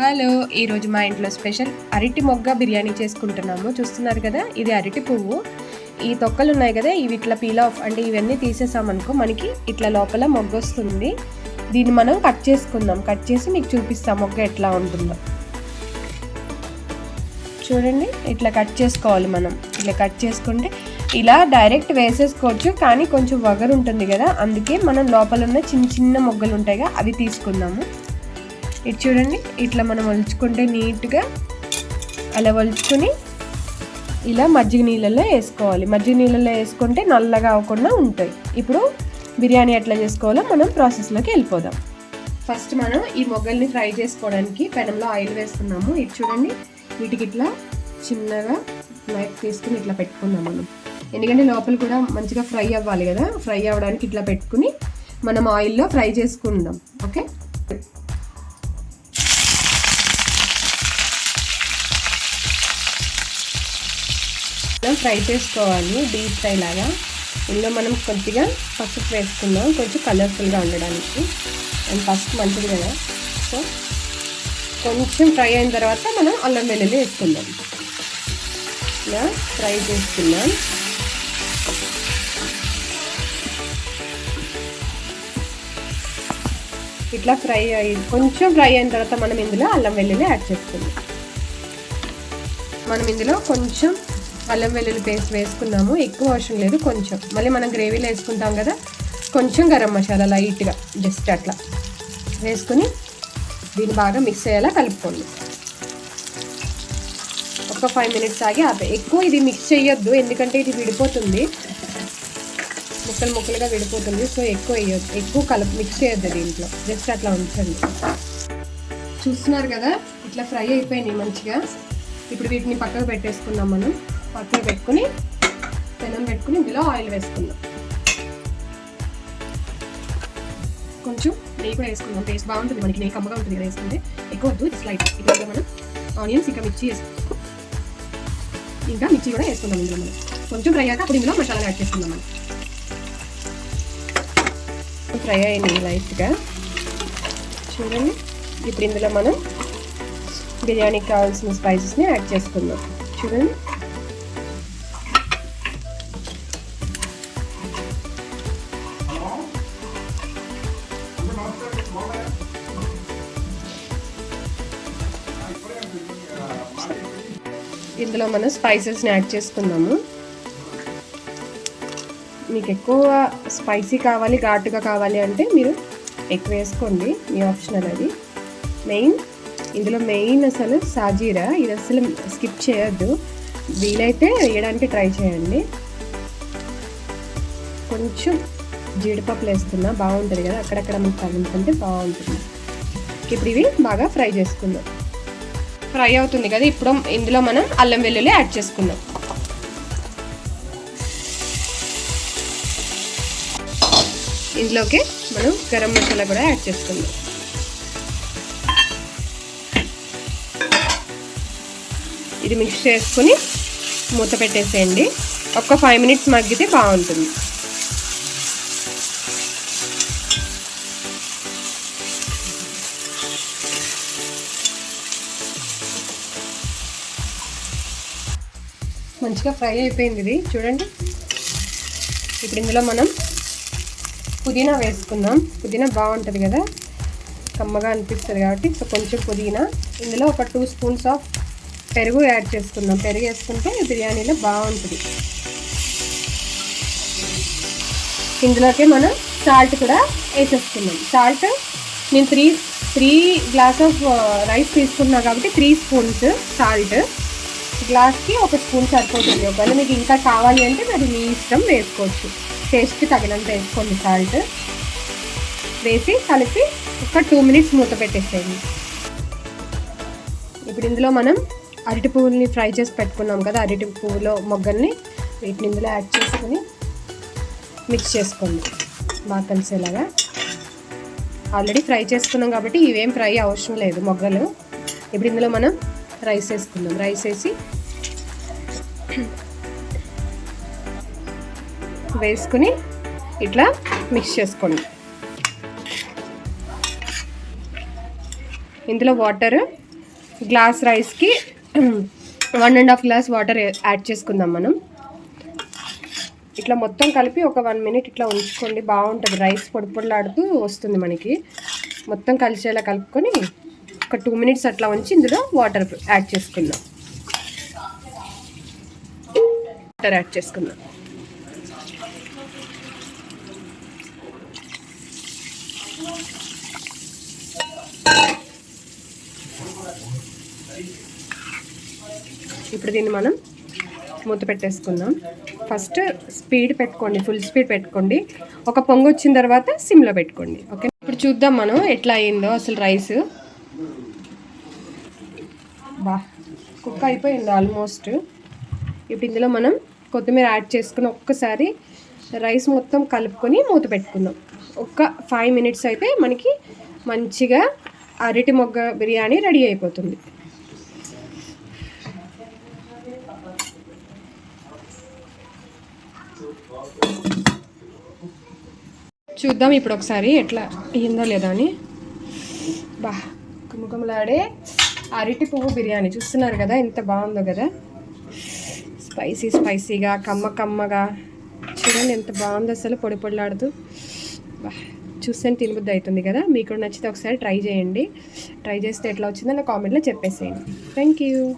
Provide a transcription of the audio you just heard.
Hello ఈరోజు మా ఇంట్లో స్పెషల్ అరటి మొగ్గ బిర్యానీ చేసుకుంటున్నాము. చూస్తున్నారు కదా ఇది అరటి పువ్వు. ఈ తొక్కలు ఉన్నాయి కదా ఇవి ఇట్లా పీల్ ఆఫ్ అంటే ఇవన్నీ తీసేసామనుకో మనకి ఇట్లా లోపల మొగ్గ వస్తుంది. దీన్ని మనం కట్ చేసుకుందాం. కట్ చేసి మీకు చూపిస్తాం మొగ్గ ఎట్లా ఉంటుందో. చూడండి ఇట్లా కట్ చేసుకోవాలి మనం. ఇట్లా కట్ చేసుకుంటే ఇలా డైరెక్ట్ వేసేసుకోవచ్చు కానీ కొంచెం వగరు ఉంటుంది కదా. అందుకే మనం లోపల ఉన్న చిన్న చిన్న మొగ్గలు ఉంటాయిగా అవి తీసుకుందాము. ఇది చూడండి ఇట్లా మనం ఒలుచుకుంటే నీట్గా అలా ఒలుచుకొని ఇలా మజ్జిగ నీళ్ళల్లో వేసుకోవాలి. మజ్జిగ నీళ్ళల్లో వేసుకుంటే నల్లగా అవ్వకుండా ఉంటాయి. ఇప్పుడు బిర్యానీ ఎట్లా చేసుకోవాలో మనం ప్రాసెస్లోకి వెళ్ళిపోదాం. ఫస్ట్ మనం ఈ మొగ్గల్ని ఫ్రై చేసుకోవడానికి పెనంలో ఆయిల్ వేస్తున్నాము ఇది చూడండి వీటికి ఇట్లా చిన్నగా నైఫ్ తీసుకుని ఇట్లా పెట్టుకుందాం మనం. ఎందుకంటే లోపల కూడా మంచిగా ఫ్రై అవ్వాలి కదా. ఫ్రై అవ్వడానికి ఇట్లా పెట్టుకుని మనం ఆయిల్లో ఫ్రై చేసుకుందాం. ఓకే ఫ్రై చేసుకోవాలి డీప్ ఫ్రై లాగా. ఇందులో మనం కొద్దిగా పసుపు వేసుకుందాం కొంచెం కలర్ఫుల్గా ఉండడానికి. అండ్ పసుపు మంచిది కదా. సో కొంచెం ఫ్రై అయిన తర్వాత మనం అల్లం వెల్లుల్లి వేసుకుందాం. ఇలా ఫ్రై చేసుకుందాం. ఇట్లా ఫ్రై అయ్యి కొంచెం ఫ్రై అయిన తర్వాత మనం ఇందులో అల్లం వెల్లుల్లి యాడ్ చేసుకుందాం. మనం ఇందులో కొంచెం అల్లం వెల్లుల్లి పేస్ట్ వేసుకున్నాము. ఎక్కువ అవసరం లేదు కొంచెం. మళ్ళీ మనం గ్రేవీలో వేసుకుంటాం కదా కొంచెం గరం మసాలా లైట్గా జస్ట్ అట్లా. వేసుకుని దీన్ని బాగా మిక్స్ అయ్యేలా కలుపుకోండి. ఒక ఫైవ్ మినిట్స్ ఆగి ఆపే. ఎక్కువ ఇది మిక్స్ చేయొద్దు ఎందుకంటే ఇది విడిపోతుంది. ముక్కలు ముక్కలుగా విడిపోతుంది సో ఎక్కువ వేయొద్దు. ఎక్కువ కలుపు మిక్స్ చేయొద్దు దీంట్లో. జస్ట్ అట్లా ఉంచండి. చూస్తున్నారు కదా ఇట్లా ఫ్రై అయిపోయినాయి మంచిగా. ఇప్పుడు వీటిని పక్కకు పెట్టేసుకున్నాం మనం. పక్కన పెట్టుకుని పెనం పెట్టుకుని ఇందులో ఆయిల్ వేసుకుందాం. కొంచెం నెయ్యి కూడా వేసుకుందాం. టేస్ట్ బాగుంటుంది మనకి. నెయ్యి కమ్మగా ఉంటుంది కదా వేసుకుంటే. ఎక్కువ వద్దు ఇది స్లైట్ ఇప్పుడు మనం ఆనియన్స్ ఇంకా మిర్చి వేసుకుందాం ఇంకా మిర్చి కూడా వేసుకుందాం ఇందులో మనం. కొంచెం ఫ్రై అయ్యాక అప్పుడు ఇందులో మసాలా యాడ్ చేసుకుందాం మనం. ఫ్రై అయినాయి లైట్గా. చూడండి. ఇప్పుడు ఇందులో మనం బిర్యానీకి కావాల్సిన స్పైసెస్ని యాడ్ చేసుకుందాం. చూడండి. ఇందులో మనం స్పైసెస్ని యాడ్ చేసుకుందాము. మీకు ఎక్కువ స్పైసీ కావాలి ఘాటుగా కావాలి అంటే మీరు ఎక్కువ వేసుకోండి. మీ ఆప్షనల్ అది మెయిన్. ఇందులో మెయిన్ అసలు సాజీరా. ఇది అసలు స్కిప్ చేయొద్దు. వీలైతే వేయడానికి ట్రై చేయండి. కొంచెం జీడిపప్పులు వేస్తున్నా. బాగుంటుంది కదా. అక్కడక్కడ మనకు తగులుతుంటే బాగుంటుంది. ఇప్పుడు ఇవి బాగా ఫ్రై చేసుకుందాం. ఫ్రై అవుతుంది కదా ఇప్పుడు ఇందులో మనం అల్లం వెల్లుల్లి యాడ్ చేసుకుందాం. ఇందులోకి మనం గరం మసాలా కూడా యాడ్ చేసుకుందాం. ఇది మిక్స్ చేసుకుని మూత పెట్టేసేయండి. ఒక ఫైవ్ మినిట్స్ మగ్గితే బాగుంటుంది. మంచిగా ఫ్రై అయిపోయింది ఇది. చూడండి. ఇప్పుడు ఇందులో మనం పుదీనా వేసుకుందాం. పుదీనా బాగుంటుంది కదా. కమ్మగా అనిపిస్తుంది కాబట్టి సో కొంచెం పుదీనా. ఇందులో ఒక టూ స్పూన్స్ ఆఫ్ పెరుగు యాడ్ చేసుకుందాం. పెరుగు వేసుకుంటే బిర్యానీలో బాగుంటుంది. ఇందులోకి మనం సాల్ట్ కూడా వేసేసుకుందాం. సాల్ట్ నేను three three glass of rice తీసుకున్నా కాబట్టి త్రీ స్పూన్స్ సాల్ట్ గ్లాస్కి ఒక స్పూన్ సరిపోతుంది. ఒకవేళ మీకు ఇంకా కావాలి అంటే మరి మీ ఇష్టం వేసుకోవచ్చు. టేస్ట్కి తగినంత వేసుకోండి సాల్ట్ వేసి కలిపి ఒక టూ మినిట్స్ మూత పెట్టేసేయండి. ఇప్పుడు ఇందులో మనం అరటి పువ్వుల్ని ఫ్రై చేసి పెట్టుకున్నాం కదా అరటి పువ్వులో మొగ్గల్ని వీటిని ఇందులో యాడ్ చేసుకుని మిక్స్ చేసుకోండి. బాగా కలిసేలాగా. ఆల్రెడీ ఫ్రై చేసుకున్నాం కాబట్టి ఇవేం ఫ్రై అవసరం లేదు మొగ్గలు. ఇప్పుడు ఇందులో మనం రైస్ వేసుకుందాం. రైస్ వేసి వేసుకుని ఇట్లా మిక్స్ చేసుకోండి. ఇందులో వాటర్ గ్లాస్ రైస్కి one and half glass water add చేసుకుందాం మనం. ఇట్లా మొత్తం కలిపి ఒక వన్ మినిట్ ఇట్లా ఉంచుకోండి. బాగుంటుంది. రైస్ పొడి పొడిలాడుతూ వస్తుంది మనకి. మొత్తం కలిసేలా కలుపుకొని ఒక టూ మినిట్స్ అట్లా ఉంచి ఇందులో వాటర్ యాడ్ చేసుకుందాం. వాటర్ యాడ్ చేసుకుందాం. ఇప్పుడు దీన్ని మనం మూత పెట్టేసుకుందాం. ఫస్ట్ స్పీడ్ పెట్టుకోండి ఫుల్ స్పీడ్ పెట్టుకోండి. ఒక పొంగు వచ్చిన తర్వాత సిమ్లో పెట్టుకోండి. ఓకే ఇప్పుడు చూద్దాం మనం ఎట్లా అయిందో అసలు రైస్. బా కుక్ అయిపోయింది ఆల్మోస్ట్. ఇప్పుడు ఇందులో మనం కొత్తిమీర యాడ్ చేసుకుని ఒక్కసారి రైస్ మొత్తం కలుపుకొని మూత పెట్టుకుందాం. ఒక్క ఫైవ్ మినిట్స్ అయితే మనకి మంచిగా అరటి మొగ్గ బిర్యానీ రెడీ అయిపోతుంది. చూద్దాం ఇప్పుడు ఒకసారి ఎట్లా అయ్యిందో లేదా అని. బా గుమగుమలాడే అరటి పువ్వు బిర్యానీ. చూస్తున్నారు కదా ఎంత బాగుందో కదా. స్పైసీ స్పైసీగా కమ్మ కమ్మగా. చూడండి ఎంత బాగుందో అసలు పొడి పొడిలాడుతూ. చూస్తే తినబుద్ధి అవుతుంది కదా. మీకు నచ్చితే ఒకసారి ట్రై చేయండి. ట్రై చేస్తే ఎట్లా వచ్చిందో నా కామెంట్లో చెప్పేసేయండి. Thank you